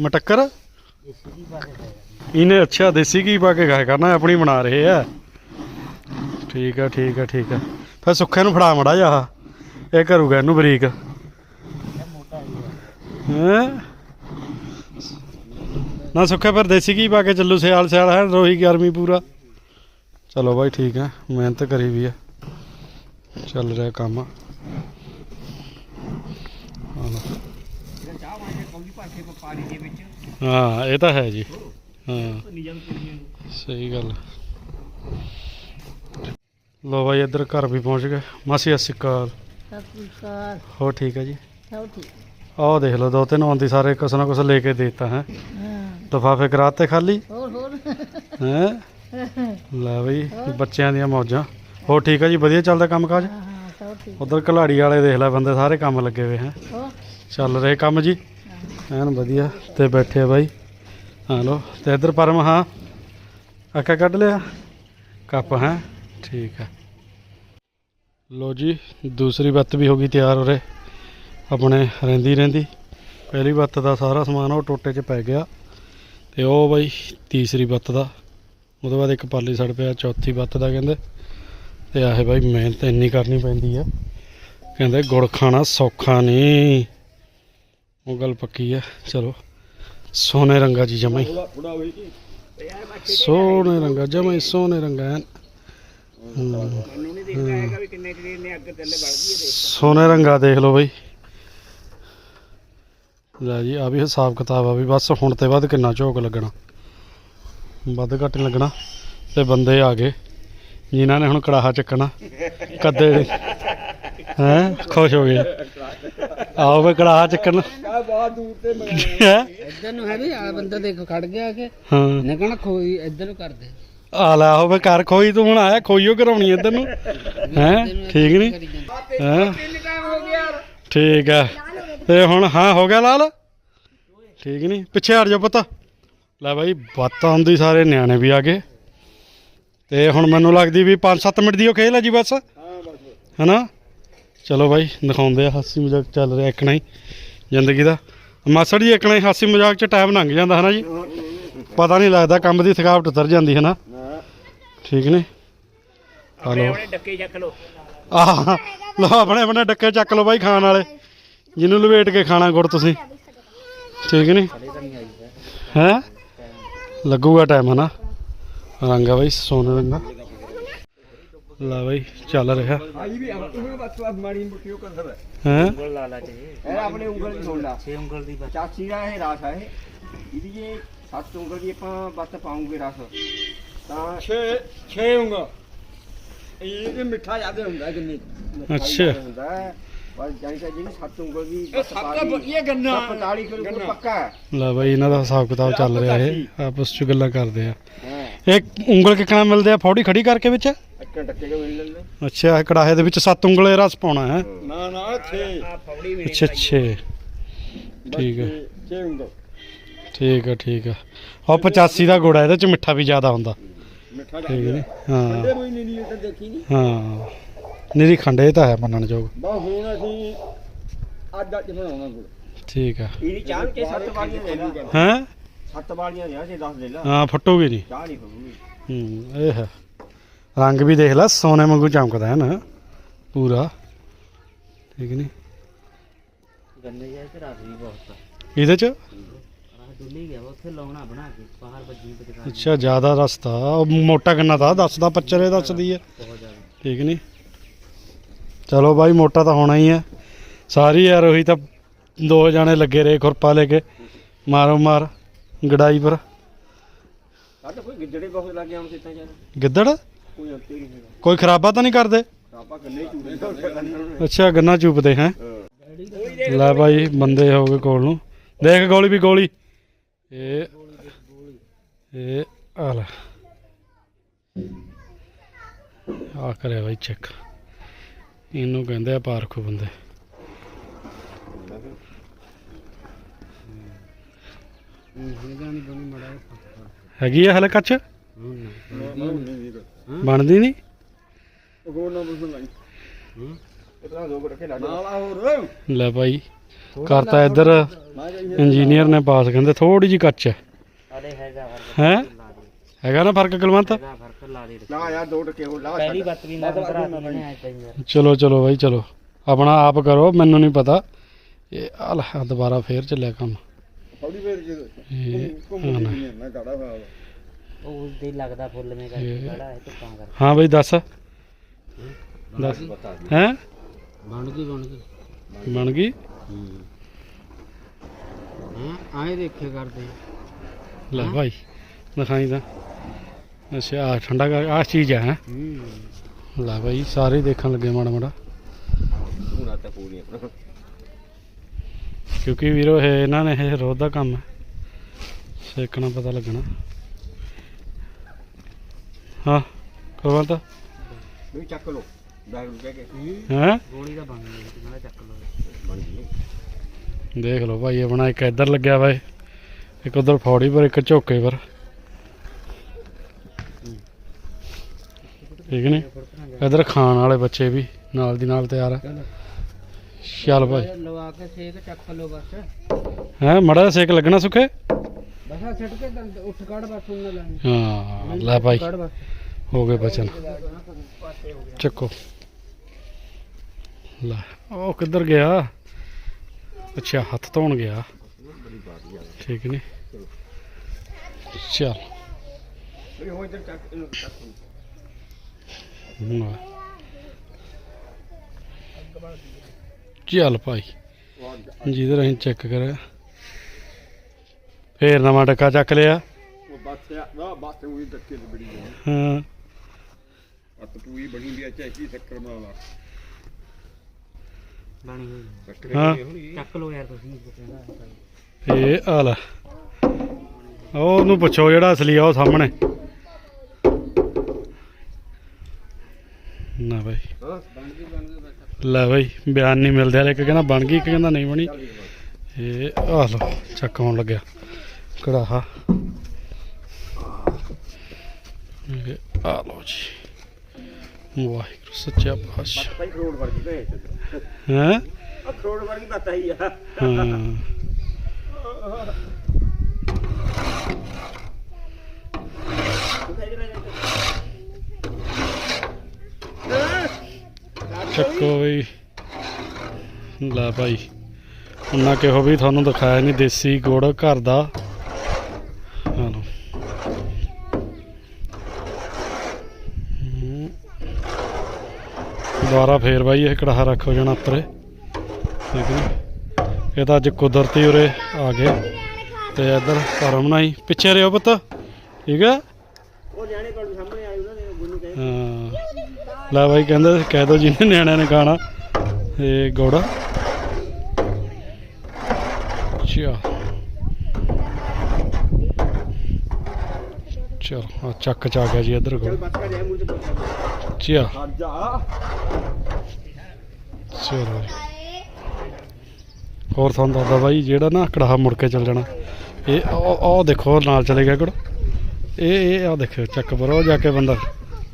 ਮਟੱਕਰ? ਇਹਨੇ ਅੱਛਾ ਦੇਸੀ ਘੀ ਪਾ ਕੇ ਖਾਇਆ ਕਰਨਾ ਆਪਣੀ ਬਣਾ ਰਹੇ ਆ। ਠੀਕ ਆ ਠੀਕ ਆ ਠੀਕ ਆ। ਫਿਰ ਸੁੱਖੇ ਨੂੰ ਫੜਾ ਮੜਾ ਜਾ ਇਹ ਕਰੂਗਾ ਇਹਨੂੰ ਬਰੀਕ। ਹੈਂ? ਨਾ ਸੁੱਖਾ ਪਰ ਦੇਸੀ ਘੀ ਪਾ ਕੇ ਚੱਲੂ, ਸਿਆਲ ਸਿਆਲ ਹੈ, ਰੋਹੀ ਗਰਮੀ ਪੂਰਾ। ਚਲੋ ਬਾਈ, ਠੀਕ ਹੈ ਮਿਹਨਤ ਕਰੀ ਵੀ ਆ। ਚੱਲ ਰਿਹਾ ਕੰਮ। ਹਾਂ, ਇਹ ਤਾਂ ਹੈ ਜੀ। ਹਾਂ। ਸਹੀ ਗੱਲ ਲੋ ਬਾਈ ਇੱਧਰ ਘਰ ਵੀ ਪਹੁੰਚ ਗਏ। ਮਾਸੀ ਸਤਿ ਸ਼੍ਰੀ ਅਕਾਲ। ਸਤਿ ਸ਼੍ਰੀ ਅਕਾਲ। ਹੋ ਠੀਕ ਹੈ ਜੀ? ਸਭ ਠੀਕ। ਆਹ ਦੇਖ ਲਓ ਦੋ ਤਿੰਨ ਆਉਂਦੀ ਸਾਰੇ ਕੁਛ ਨਾ ਕੁਛ ਲੈ ਕੇ ਦੇਤਾ ਹੈ। ਹਾਂ। ਲਿਫਾਫੇ ਕਰਾਤੇ ਖਾਲੀ? ਹੋਰ ਹੋਰ। ਹੈਂ? ਲੈ ਬਈ ਬੱਚਿਆਂ ਦੀਆਂ ਮੌਜਾਂ। ਹੋਰ ਠੀਕ ਆ ਜੀ? ਵਧੀਆ ਚੱਲਦਾ ਕੰਮ ਕਾਜ ਹਾਂ ਹਾਂ ਸਭ ਠੀਕ। ਉਧਰ ਕਲਾੜੀ ਵਾਲੇ ਦੇਖ ਲੈ ਬੰਦੇ ਸਾਰੇ ਕੰਮ ਲੱਗੇ ਹੋਏ ਹੈ। ਹੋ ਚੱਲ ਰਹੇ ਕੰਮ ਜੀ? ਐਨ ਵਧੀਆ ਤੇ ਬੈਠੇ ਆ ਬਾਈ। ਹਾਂ ਲੋ ਤੇ ਇੱਧਰ ਪਰਮ ਹਾਂ। ਆਕਾ ਕੱਢ ਲਿਆ। ਕੱਪ ਹੈ। ਠੀਕ ਹੈ ਲੋ ਜੀ ਦੂਸਰੀ ਬੱਤ ਵੀ ਹੋ ਗਈ ਤਿਆਰ ਉਰੇ। ਆਪਣੇ ਰਹਿੰਦੀ ਰਹਿੰਦੀ। ਪਹਿਲੀ ਬੱਤ ਦਾ ਸਾਰਾ ਸਮਾਨ ਉਹ ਟੋਟੇ 'ਚ ਪੈ ਗਿਆ। ਤੇ ਉਹ ਬਾਈ ਤੀਸਰੀ ਬੱਤ ਦਾ। ਉਹਦੇ ਬਾਅਦ ਇੱਕ ਪਾਲੀ ਸੜ ਪਿਆ ਚੌਥੀ ਬੱਤ ਦਾ ਕਹਿੰਦੇ। ਤੇ ਆਹੇ ਬਾਈ ਮਿਹਨਤ ਇੰਨੀ ਕਰਨੀ ਪੈਂਦੀ ਆ। ਕਹਿੰਦੇ ਗੁੜ ਖਾਣਾ ਸੌਖਾ ਨਹੀਂ। ਉਹ ਗੱਲ ਪੱਕੀ ਆ। ਚਲੋ ਸੋਨੇ ਰੰਗਾ ਜੀ ਜਮਾਈ ਸੋਨੇ ਰੰਗਾ ਜਮਾਈ ਸੋਨੇ ਰੰਗਾ ਮੈਨੂੰ ਨਹੀਂ ਦੇਖਦਾ ਹੈਗਾ ਵੀ ਕਿੰਨੇ ਕਿੰਨੇ ਨੇ ਅੱਗ ਥੱਲੇ ਵੜ ਗਈ ਹੈ ਸੋਨੇ ਰੰਗਾ ਦੇਖ ਲਓ ਬਈ। ਲੈ ਜੀ ਆ ਵੀ ਹਿਸਾਬ ਕਿਤਾਬ ਆ ਵੀ ਬਸ ਹੁਣ ਤੇ ਬਾਅਦ ਕਿੰਨਾ ਝੋਕ ਲੱਗਣਾ। ਵੱਧ ਘੱਟ ਨੀ ਲੱਗਣਾ ਤੇ ਬੰਦੇ ਆ ਗਏ। ਜਿਨ੍ਹਾਂ ਨੇ ਹੁਣ ਕੜਾਹਾ ਚੱਕਣਾ ਕੱਦੇ ਹੈ ਖੁਸ਼ ਹੋ ਗਏ। ਆਓ ਵੇ ਕੜਾਹਾ ਚੱਕਣ। ਕਾ ਬਹੁਤ ਦੂਰ ਤੇ ਹੈਂ? ਇੱਧਰ ਨੂੰ ਹੈ ਵੀ ਆ ਬੰਦਾ ਦੇਖੋ ਖੜ ਗਿਆ ਕਿ ਹਾਂ। ਨੇ ਕਹਣਾ ਖੋਈ ਇੱਧਰ ਨੂੰ ਕਰ ਦੇ। ਆ ਲੈ ਆਓ ਵੇ ਘਰ ਖੋਈ ਤੂੰ ਹੁਣ ਆਇਆ, ਖੋਈਓ ਕਰਾਉਣੀ ਇੱਧਰ ਨੂੰ। ਹੈ? ਠੀਕ ਨਹੀਂ? ਕਰੀ ਹੈ? ਠੀਕ ਆ। ਤੇ ਹੁਣ ਹਾਂ, ਹੋ ਗਿਆ ਲਾਲ? ਠੀਕ ਨਹੀਂ? ਪਿੱਛੇ ਹਟ ਜਾ ਪਤਾ। ਲੈ ਬਾਈ ਬਾਤਾਂ ਹੁੰਦੀ ਸਾਰੇ ਨਿਆਣੇ ਵੀ ਆ ਗਏ। ਤੇ ਹੁਣ ਮੈਨੂੰ ਲੱਗਦੀ ਵੀ 5-7 ਮਿੰਟ ਦੀ ਉਹ ਖੇਲ ਹੈ ਜੀ ਬਸ। ਹੈਨਾ? ਚਲੋ ਬਾਈ, ਦਿਖਾਉਂਦੇ ਆ, ਹਾਸੀ ਮਜ਼ਾਕ ਚੱਲ ਰਿਹਾ, ਇੱਕ ਨਾ ਹੀ ਜ਼ਿੰਦਗੀ ਦਾ। ਮਾਸੜ ਜੀ, ਇੱਕ ਨਾ ਹੀ ਹਾਸੀ ਮਜ਼ਾਕ 'ਚ ਟਾਈਮ ਲੰਘ ਜਾਂਦਾ, ਹਨਾ ਜੀ? ਪਤਾ ਨਹੀਂ ਲੱਗਦਾ ਕੰਮ ਦੀ ਥਕਾਵਟ ਉਤਰ ਜਾਂਦੀ ਹੈ ਨਾ ਠੀਕ ਨੇ? ਆਪਣੇ ਹਲੋ ਆਪਣੇ ਡੱਕੇ ਚੱਕ ਲੋ ਆਹ ਲੋ ਆਪਣੇ ਆਪਣੇ ਡੱਕੇ ਚੱਕ ਲਓ ਬਾਈ ਖਾਣ ਵਾਲੇ। ਜਿਹਨੂੰ ਲਵੇਟ ਕੇ ਖਾਣਾ ਗੁੜ ਤੁਸੀਂ। ਠੀਕ ਨਹੀਂ ਹੈ? ਲੱਗੂਗਾ ਟਾਈਮ ਹਨਾ? ਰੰਗਾ ਬਾਈ ਸੋਨੇ ਰੰਗਾ ਲਾ ਬਾਈ ਚੱਲ ਰਿਹਾ। ਆਈ ਵੀ ਉਹ ਬਸ ਬਸ ਮਾੜੀ ਮੁੱਠੀ ਉਹ ਕਰ ਹੈ? ਇਹ ਆਪਣੇ ਉਂਗਲ ਦੀ ਲਾ 6 ਉਂਗਲ ਦੀ ਚਾਚੀ ਦਾ ਇਹ ਰਸ ਹੈ ਇਹ। ਇਹਦੀ ਜੇ 7 ਉਂਗਲ ਦੀ ਆਪਾਂ ਬੱਤ ਪਾਉਂਗੇ ਰਸ। ਤਾਂ 6 6 ਉਂਗਲ ਇਹ ਤੇ ਮਿੱਠਾ ਜ਼ਿਆਦਾ ਹੁੰਦਾ ਕਿੰਨੀ ਅੱਛਾ। ਹੁੰਦਾ ਹੈ। ਪਰ ਜਾਨੀ ਕਿ ਜਿਹੜੀ 7 ਉਂਗਲ ਦੀ ਇਹ ਸੱਤ ਵਧੀਆ ਗੰਨਾ 45 ਕਿਲੋ ਪੱਕਾ ਹੈ ਲਾ ਬਾਈ ਇਹਨਾਂ ਦਾ ਹਿਸਾਬ ਕਿਤਾਬ ਚੱਲ ਰਿਹਾ ਇਹ ਆਪਸ ਚ ਗੱਲਾਂ ਕਰਦੇ ਆ ਹਾਂ ਇਹ ਉਂਗਲ ਕਿੱਕਣਾ ਮਿਲਦੇ ਆ ਫੌੜੀ ਖੜੀ ਕਰਕੇ ਵਿੱਚ ਅੱਕੇ ਟੱਕੇ ਕੇ ਮਿਲ ਲੈਂਦੇ ਅੱਛਾ ਇਹ ਕੜਾਹੇ ਦੇ ਵਿੱਚ ਸੱਤ ਉਂਗਲੇ ਰਸ ਪਾਉਣਾ ਹੈ ਨਾ ਨਾ 6 ਆ ਫੌੜੀ ਵੀ ਅੱਛਾ ਅੱਛਾ ਠੀਕ ਹੈ 6 ਉਂਗਲ ਠੀਕ ਹੈ ਠੀਕ ਹੈ ਉਹ 85 ਦਾ ਗੁੜ ਹੈ ਇਹਦੇ ਚ ਮਿੱਠਾ ਵੀ ਜ਼ਿਆਦਾ ਹੁੰਦਾ ਮਿੱਠਾ ਠੀਕ ਹੈ ਨੀ? ਹਾਂ ਕੋਈ ਨਹੀਂ ਨਹੀਂ ਤਾਂ ਦੇਖੀ ਨਹੀਂ। ਹਾਂ। ਨਿਰੀ ਖੰਡ ਇਹ ਤਾਂ ਹੈ ਮੰਨਣ ਯੋਗ। ਬਾ ਹੁਣ ਅਸੀਂ ਅੱਜ ਅੱਜ ਬਣਾਉਣਾ ਗੁੜ ਠੀਕ ਹੈ ਇਹਦੀ ਚਾਹ ਕੇ ਸੱਤ ਵਾਲੀਆਂ ਦੇ ਲਾ ਹੈ? ਸੱਤ ਵਾਲੀਆਂ ਦੇ ਜੇ 10 ਦੇ ਲਾ। ਹਾਂ ਫਟੋਗੇ ਨਹੀਂ ਚਾਹ ਨਹੀਂ ਪਊਗੀ ਹੂੰ ਇਹ ਹੈ। ਰੰਗ ਵੀ ਦੇਖ ਲੈ ਸੋਨੇ ਵਾਂਗੂ ਚਮਕਦਾ ਹੈ ਨਾ ਪੂਰਾ। ਠੀਕ ਨਹੀਂ? ਗੰਨੇ ਜਾਏ ਤੇ ਰਾਤ ਵੀ ਬਹੁਤ ਇਹਦੇ ਚ? ਡੁੱਲੀ ਗਿਆ ਉੱਥੇ ਲਾਉਣਾ ਬਣਾ ਕੇ ਬਾਹਰ ਵੱਜੀ ਦੁਕਾਨ। ਅੱਛਾ ਜ਼ਿਆਦਾ ਰਸਤਾ ਉਹ ਮੋਟਾ ਗੰਨਾ ਤਾਂ ਦੱਸਦਾ ਪੱਚਰੇ ਦੱਸਦੀ ਹੈ ਬਹੁਤ ਜ਼ਿਆਦਾ। ਠੀਕ ਨਹੀਂ ਚਲੋ ਬਾਈ ਮੋਟਾ ਤਾਂ ਹੋਣਾ ਹੀ ਹੈ ਸਾਰੀ ਯਾਰ ਉਹੀ ਤਾਂ ਦੋ ਜਾਣੇ ਲੱਗੇ ਰਹੇ ਖੁਰਪਾ ਲੈ ਕੇ। ਮਾਰੋ ਮਾਰ ਗੜਾਈ ਪਰ। ਸਾਡੇ ਕੋਈ ਗਿੱਜੜੇ ਬਹੁਤ ਲੱਗ ਗਿਆ ਹੁਣ ਕਿੱਥੇ ਜਾਣਾ ਗਿੱਦੜ? ਕੋਈ ਅੰਤੇ ਨਹੀਂ ਹੈਗਾ। ਕੋਈ ਖਰਾਬਾ ਤਾਂ ਨਹੀਂ ਕਰਦੇ? ਆਪਾਂ ਚੂੜੇ ਅੱਛਾ ਗੰਨਾ ਚੂਪਦੇ ਹੈ। ਲੈ ਬਾਈ ਬੰਦੇ ਹੋ ਗਏ ਕੋਲ ਨੂੰ। ਦੇਖ ਗੋਲੀ ਵੀ ਗੋਲੀ। ਇਹ ਇਹ ਆ ਲੈ ਆ ਕਰਿਆ ਬਾਈ ਚੈੱਕ ਇਹਨੂੰ ਕਹਿੰਦੇ ਆ ਪਾਰਖੂ ਬੰਦੇ। ਹੈਗੀ ਆ ਹਲੇ ਕੱਚ? ਬਣਦੀ ਨਹੀਂ? ਲਾ ਬਾਈ। ਕਰਤਾ ਇੱਧਰ। ਇੰਜੀਨੀਅਰ ਨੇ ਪਾਸ ਕਹਿੰਦੇ ਥੋੜੀ ਜੀ ਕੱਚ ਹੈ। ਹੈ? ਹੈਗਾ ਨਾ ਫ਼ਰਕ ਕੁਲਵੰਤ? ਹੈਗਾ ਫ਼ਰਕ ਲਾ ਦੇ। ਲਾ ਯਾਰ ਦੋ ਟਕੇ ਹੋ ਲਾ ਪਹਿਲੀ ਬੱਤ ਵੀ ਮੈਂ ਭਰਾ ਯਾਰ ਚਲੋ ਚਲੋ ਬਾਈ ਚਲੋ। ਆਪਣਾ ਆਪ ਕਰੋ ਮੈਨੂੰ ਨਹੀਂ ਪਤਾ। ਇਹ ਆ ਲੈ ਦੁਬਾਰਾ ਫੇਰ ਚੱਲਿਆ ਕੰਮ। ਥੋੜੀ ਵੇਰ ਜੇ ਇਹ ਘੁੰਮ ਹਾਂ ਨਾ। ਨਹੀਂ ਮੈਂ ਗਾੜਾ ਹੋਇਆ ਉਹ ਉਸ ਦੇ ਲੱਗਦਾ ਫੁੱਲ ਮੇ ਕਰਕੇ ਇਹ- ਖੜਾ ਹੈ ਧੁੱਪਾਂ ਕਰ ਹਾਂ ਬਾਈ ਦੱਸ। ਦੱਸ। ਹੈ? ਬਣ ਗਈ ਬਣ ਗਈ। ਬਣ ਗਈ? ਹਾਂ ਆਏ ਦੇਖੇ ਕਰਦੇ। ਲੈ ਭਾਈ ਦਿਖਾਈ ਤਾਂ। ਅੱਛਾ ਆਹ ਠੰਡਾ ਕਰ ਆਹ ਚੀਜ਼ ਹੈ ਹੈਂ? ਹੂੰ। ਲੈ ਭਾਈ ਸਾਰੇ ਹੀ ਦੇਖਣ ਲੱਗੇ ਮਾੜਾ ਮਾੜਾ। ਹੁਣ ਤਾਂ ਪੂਰੀ ਆਪਣਾ। ਕਿਉਂਕਿ ਵੀਰੋ ਇਹ ਇਹਨਾਂ ਨੇ ਇਹ ਰੋਜ਼ ਦਾ ਕੰਮ ਹੈ। ਸੇਕਣਾ ਪਤਾ ਲੱਗਣਾ। ਹਾਂ ਕੁਲਵੰਤ? ਵੀ ਚੱਕ ਲੋ ਬੈਗ ਨੂੰ ਕਹਿ ਕੇ। ਹੈ? ਗੋਲੀ ਦਾ ਤੇ ਮੈਂ ਚੱਕ ਲੋ ਦੇਖ ਲਓ ਭਾਈ ਆਪਣਾ ਇੱਕ ਇੱਧਰ ਲੱਗਿਆ ਵਾ ਇੱਕ ਉਧਰ ਫੌੜੀ ਪਰ, ਇੱਕ ਝੋਕੇ ਪਰ। ਠੀਕ ਨੇ ਇੱਧਰ ਖਾਣ ਵਾਲੇ ਬੱਚੇ ਵੀ, ਨਾਲ ਦੀ ਨਾਲ ਤਿਆਰ ਆ। ਚੱਲ ਭਾਈ। ਲਵਾ ਕੇ ਸੇਕ ਚੱਕ ਲੋ ਬਸ ਹੈ, ਮੜਾ ਜਿਹਾ ਸੇਕ ਲੱਗਣਾ ਸੁੱਕੇ ਬਸ ਛੱਡ ਕੇ ਉੱਠ ਕੱਢ ਬਸ ਉਹਨਾਂ ਲੈਣੀ ਹਾਂ, ਲੈ ਭਾਈ। ਹੋ ਗਏ ਬਚਨ। ਚੱਕੋ। ਲੈ, ਉਹ ਕਿੱਧਰ ਗਿਆ? ਅੱਛਾ ਹੱਥ ਧੋਣ ਗਿਆ। ਠੀਕ ਨੇ? ਚੱਲ। ਚੱਲ ਭਾਈ। ਜਿਹਦੇ ਅਸੀਂ ਚੈੱਕ ਕਰਿਆ। ਫੇਰ ਨਵਾਂ ਡੱਕਾ ਚੱਕ ਲਿਆ। ਉਹ ਬਾਤ ਆ ਬਾਤ ਉਹੀ ਟੱਕੇ ਦੀ ਬੜੀ ਹੈ। ਅੱਤ ਪੂਰੀ ਬਣੀ ਵੀ ਅੱਛਾ ਕੀ ਚੱਕਰ ਬਣਾ ਲਾ। ਬਣੀ ਹੋਈ ਚੱਕਰ ਹਾਂ। ਚੱਕ ਲੋ ਯਾਰ ਤੁਸੀਂ। ਕਹਿੰਦਾ ਇਹ ਆ ਲੈ ਉਹ ਉਹਨੂੰ ਪੁੱਛੋ ਜਿਹੜਾ ਅਸਲੀ ਆ ਉਹ ਸਾਹਮਣੇ। ਨਾ ਭਾਈ ਲੈ ਭਾਈ ਬਿਆਨ ਨਹੀਂ ਮਿਲਦੇ ਹਲੇ। ਇੱਕ ਕਹਿੰਦਾ ਬਣ ਗਈ ਇੱਕ ਕਹਿੰਦਾ ਨਹੀਂ ਬਣੀ। ਇਹ ਆ ਲੋ ਚੱਕ ਆਉਣ ਲੱਗਿਆ। ਕੜਾਹਾ। ਇਹ ਆ ਲੋ ਜੀ। ਵਾਹਿਗੁਰੂ ਸੱਚਾ ਪਾਤਸ਼ਾਹ। ਭਾਈ ਕਰੋੜ ਵਰਗੀ ਭੇਜ ਹੈ? ਕਰੋੜ ਵਰਗੀ ਪਤਾ ਹੀ ਆ। ਹਾਂ। ਚੱਕੋ ਵੀ ਲੈ ਭਾਈ ਉਹਨਾਂ ਕਿਹੋ ਵੀ ਤੁਹਾਨੂੰ ਦਿਖਾਇਆ ਨਹੀਂ ਦੇਸੀ ਗੁੜ ਘਰ ਦਾ ਹਾਂ ਲਓ ਹਮ। ਦੁਬਾਰਾ ਫੇਰ ਬਾਈ, ਇਹ ਕੜਾਹਾ ਰੱਖੋ ਜਾਣਾ ਉੱਪਰੇ। ਠੀਕ ਹੈ ਇਹ ਤਾਂ ਅੱਜ ਕੁਦਰਤੀ ਉਰੇ ਆ ਗਏ। ਤੇ ਇੱਧਰ ਘਰ ਬਣਾਈ ਪਿੱਛੇ ਰਿਓ ਪੁੱਤ। ਠੀਕ ਹੈ। ਉਹ ਨਿਆਣੇ ਕੋਲ ਸਾਹਮਣੇ ਆਏ ਉਹਨਾਂ ਨੇ ਗੁੰਨੂ ਕਹੇ ਹਾਂ। ਲੈ ਬਾਈ, ਕਹਿੰਦੇ ਕਹਿ ਦੋ ਜਿਹਨੇ ਨਿਆਣਿਆਂ ਨੇ ਖਾਣਾ। ਇਹ ਗੋੜਾ। ਅੱਛਾ। ਚਲੋ ਆ ਚੱਕ ਚ ਆ ਗਿਆ ਜੀ ਇੱਧਰ ਚਲ ਗੋੜ ਚਲੋ ਹੋਰ ਤੁਹਾਨੂੰ ਦੱਸਦਾ ਬਾਈ, ਜਿਹੜਾ ਨਾ ਕੜਾਹਾ ਮੁੜ ਕੇ ਚੱਲ ਜਾਣਾ, ਇਹ ਉਹ ਦੇਖੋ, ਨਾਲ ਚਲੇ ਗਿਆ ਗੁੜ ਇਹ ਇਹ ਆ ਦੇਖੋ ਚੱਕ ਪਰੋ ਜਾ ਕੇ ਬੰਦਾ।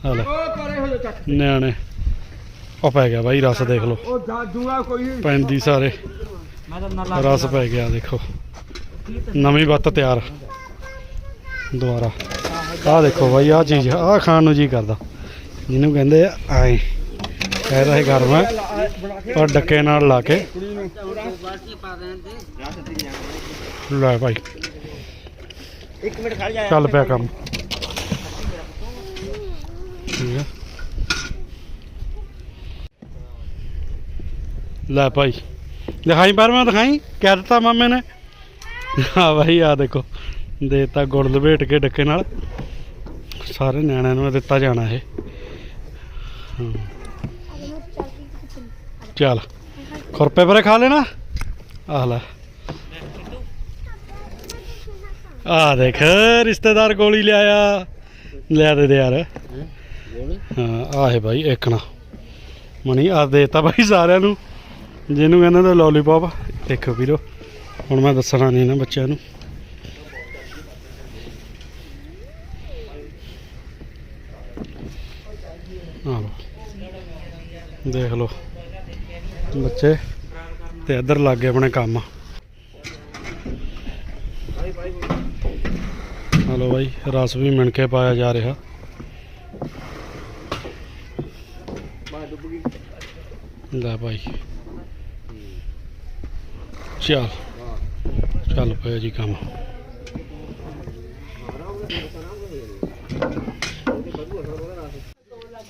ਆ ਲੈ। ਨਿਆਣੇ। ਉਹ ਪੈ ਗਿਆ ਬਾਈ, ਰਸ ਦੇਖ ਲਓ। ਉਹ ਜਾ ਕੋਈ ਪੈਂਦੀ ਸਾਰੇ। ਰਸ ਪੈ ਗਿਆ, ਦੇਖੋ। ਨਵੀਂ ਬੱਤ ਤਿਆਰ। ਦੁਬਾਰਾ। ਆਹ ਦੇਖੋ ਬਾਈ, ਆਹ ਚੀਜ਼, ਆਹ ਖਾਣ ਨੂੰ ਜੀ ਕਰਦਾ। ਜਿਹਨੂੰ ਕਹਿੰਦੇ ਆ, ਆਏ। ਕਹਿੰਦਾ ਇਹ ਗਰਮ ਹੈ ਪਰ ਡੱਕੇ ਨਾਲ ਲਾ ਕੇ। ਲੈ ਭਾਈ ਇੱਕ ਮਿੰਟ ਖੜ ਜਾ ਚੱਲ ਪਿਆ ਕੰਮ। ਠੀਕ ਹੈ ਲੈ ਭਾਈ, ਦਿਖਾਈ ਪਰ ਮੈਂ ਦਿਖਾਈ? ਕਹਿ ਦਿੱਤਾ ਮਾਮੇ ਨੇ। ਹਾਂ ਭਾਈ ਆ ਦੇਖੋ। ਦੇਤਾ ਗੁੜ ਲਪੇਟ ਕੇ ਡੱਕੇ ਨਾਲ। ਸਾਰੇ ਨਿਆਣਿਆਂ ਨੂੰ ਦਿੱਤਾ ਜਾਣਾ ਇਹ। ਚੱਲ। ਖੁਰਪੇ ਪਰੇ ਖਾ ਲੈਣਾ? ਆਹ ਲੈ। ਆ ਦੇਖ, ਰਿਸ਼ਤੇਦਾਰ ਗੋਲੀ ਲਿਆਇਆ। ਲਿਆ ਦੇ ਦੇ ਯਾਰ। ਹਾਂ, ਆਹੇ ਭਾਈ ਇੱਕ ਨਾ। ਮਣੀ ਆ ਦੇਤਾ ਭਾਈ ਸਾਰਿਆਂ ਨੂੰ। ਜਿਹਨੂੰ ਕਹਿੰਦੇ ਨੇ ਲੋਲੀਪੌਪ ਦੇਖੋ ਵੀਰੋ, ਹੁਣ ਮੈਂ ਦੱਸਣਾ ਨਹੀਂ ਨਾ ਬੱਚਿਆਂ ਨੂੰ ਆਹ ਲਓ ਦੇਖ ਲਓ। ਬੱਚੇ, ਤੇ ਇੱਧਰ ਲੱਗ ਗਏ ਆਪਣੇ ਕੰਮ। ਹਲੋ ਬਾਈ, ਰਸ ਵੀ ਮਿਣ ਕੇ ਪਾਇਆ ਜਾ ਰਿਹਾ। ਲੈ ਭਾਈ ਚੱਲ। ਚੱਲ ਪਿਆ ਜੀ ਕੰਮ।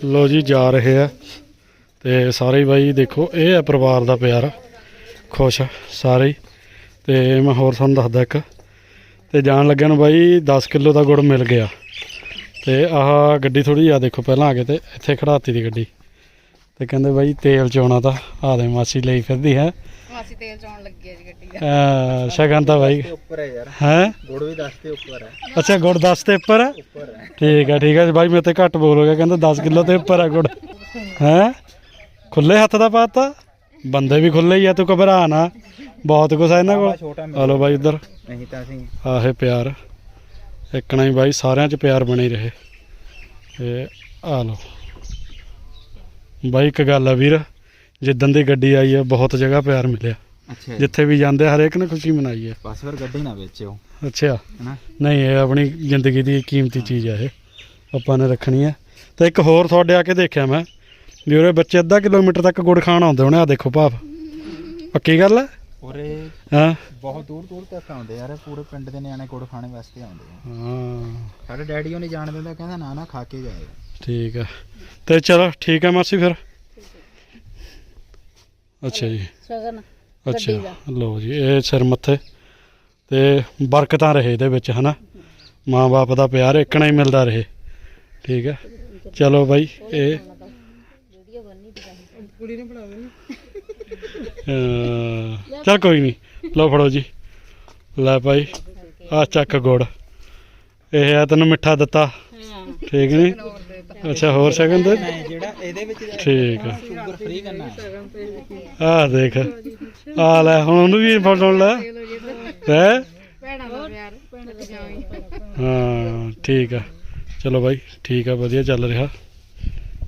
ਲੋ ਜੀ, ਜਾ ਰਹੇ ਆ। ਤੇ ਸਾਰੇ ਹੀ ਬਾਈ ਦੇਖੋ ਇਹ ਹੈ ਪਰਿਵਾਰ ਦਾ ਪਿਆਰ ਖੁਸ਼ ਆ ਸਾਰੇ ਹੀ। ਤੇ ਮੈਂ ਹੋਰ ਤੁਹਾਨੂੰ ਦੱਸਦਾ ਇੱਕ ਤੇ ਜਾਣ ਲੱਗਿਆ ਨੂੰ ਬਾਈ 10 ਕਿਲੋ ਦਾ ਗੁੜ ਮਿਲ ਗਿਆ। ਤੇ ਆਹ ਗੱਡੀ ਥੋੜੀ ਆ ਦੇਖੋ ਪਹਿਲਾਂ ਆ ਕੇ ਤੇ ਇੱਥੇ ਖੜਾਤੀ ਦੀ ਗੱਡੀ। ਤੇ ਕਹਿੰਦੇ ਬਾਈ ਤੇਲ ਚੋਣਾ ਤਾਂ ਆ ਦੇ ਮਾਸੀ ਲਈ ਫਿਰਦੀ ਹੈ। ਮਾਸੀ ਤੇਲ ਚੋਣ ਲੱਗੀ ਆ ਜੀ ਗੱਡੀ ਦਾ। ਅਹ ਸ਼ਗਨ ਤਾਂ ਬਾਈ ਉੱਪਰ ਹੈ? ਯਾਰ ਹੈ ਗੁੜ ਵੀ ਦੱਸ ਤੇ ਉੱਪਰ ਹੈ। ਅੱਛਾ ਗੁੜ 10 ਤੇ ਉੱਪਰ ਹੈ? ਹੈ। ਠੀਕ ਹੈ ਠੀਕ ਹੈ। ਬਾਈ ਮੇਰੇ ਤੇ ਘੱਟ ਬੋਲ ਹੋ ਗਿਆ ਕਹਿੰਦਾ 10 ਕਿਲੋ ਤੇ ਉੱਪਰ ਹੈ ਗੁੜ। ਹੈ? ਖੁੱਲੇ ਹੱਥ ਦਾ ਪਾਤਾ। ਬੰਦੇ ਵੀ ਖੁੱਲੇ ਹੀ ਆ ਤੂੰ ਘਬਰਾ ਨਾ। ਬਹੁਤ ਕੁਛ ਆ ਇਹਨਾਂ ਕੋਲ। ਹਲੋ ਬਾਈ ਉਧਰ ਨਹੀਂ ਤਾਂ ਅਸੀਂ ਆਹੇ ਪਿਆਰ। ਇੱਕਣਾ ਹੀ ਬਾਈ ਸਾਰਿਆਂ 'ਚ ਪਿਆਰ ਬਣੇ ਰਹੇ। ਇਹ ਆ ਲੋ ਬਾਈ ਇੱਕ ਗੱਲ ਆ ਵੀਰ ਜਿੱਦਣ ਦੀ ਗੱਡੀ ਆਈ ਹੈ ਬਹੁਤ ਜਗ੍ਹਾ ਪਿਆਰ ਮਿਲਿਆ। ਅੱਛਾ ਜਿੱਥੇ ਵੀ ਜਾਂਦੇ ਆ, ਹਰੇਕ ਨੇ ਖੁਸ਼ੀ ਮਨਾਈ ਹੈ ਬਸ ਫਿਰ ਗੱਡੀ ਨਾ ਵੇਚਿਓ। ਅੱਛਾ। ਹਨਾ? ਨਹੀਂ ਇਹ ਆਪਣੀ ਜ਼ਿੰਦਗੀ ਦੀ ਕੀਮਤੀ ਚੀਜ਼ ਹੈ ਇਹ। ਆਪਾਂ ਨੇ ਰੱਖਣੀ ਹੈ ਤੇ ਇੱਕ ਹੋਰ ਤੁਹਾਡੇ ਆ ਕੇ ਦੇਖਿਆ ਮੈਂ। ਵੀ ਉਹਦੇ ਬੱਚੇ ਅੱਧਾ ਕਿਲੋਮੀਟਰ ਤੱਕ ਗੁੜ ਖਾਣ ਆਉਂਦੇ ਹੋਣੇ ਆ ਦੇਖੋ ਭਾਵ। ਪੱਕੀ ਗੱਲ ਹੈ? ਉਰੇ ਹਾਂ? ਬਹੁਤ ਦੂਰ ਦੂਰ ਤੱਕ ਆਉਂਦੇ ਯਾਰ ਪੂਰੇ ਪਿੰਡ ਦੇ ਨਿਆਣੇ ਗੁੜ ਖਾਣੇ ਵਾਸਤੇ ਆਉਂਦੇ ਆ। ਹਾਂ। ਸਾਡੇ ਡੈਡੀ ਉਹ ਨਹੀਂ ਜਾਣ ਦਿੰਦਾ ਕਹਿੰਦਾ ਨਾ ਨਾ ਖਾ ਕੇ ਜਾਏ। ਠੀਕ ਹੈ। ਤੇ ਚਲੋ ਠੀਕ ਹੈ ਮਾਸੀ ਫਿਰ। ਅੱਛਾ ਜੀ। ਸ਼ਗਨ ਅੱਛਾ ਲਓ ਜੀ ਇਹ ਸਿਰ ਮੱਥੇ। ਤੇ ਬਰਕਤਾਂ ਰਹੇ ਇਹਦੇ ਵਿੱਚ ਹਨਾ? ਮਾਂ-ਬਾਪ ਦਾ ਪਿਆਰ ਇੱਕਣਾ ਹੀ ਮਿਲਦਾ ਰਹੇ। ਠੀਕ ਹੈ। ਚਲੋ ਬਾਈ ਇਹ ਅਹ, ਚੱਲ ਕੋਈ ਨਹੀਂ ਲਓ ਫੜੋ ਜੀ। ਲੈ ਭਾਈ ਆ ਚੱਕ ਗੁੜ। ਇਹ ਆ ਤੈਨੂੰ ਮਿੱਠਾ ਦਿੱਤਾ। ਠੀਕ ਨਹੀਂ ਅੱਛਾ ਹੋਰ ਸ਼ਗਨ ਦੇ? ਜਿਹੜਾ ਇਹਦੇ ਵਿੱਚ ਠੀਕ ਆ। ਸ਼ੂਗਰ ਫ੍ਰੀ ਕਰਨਾ ਹੈ ਦੇਖ ਆ ਲੈ ਹੁਣ ਉਹਨੂੰ ਵੀ ਫੜਨ ਲੈ। ਹੈ? ਹਾਂ ਠੀਕ ਆ। ਚਲੋ ਬਾਈ ਠੀਕ ਆ ਵਧੀਆ ਚੱਲ ਰਿਹਾ।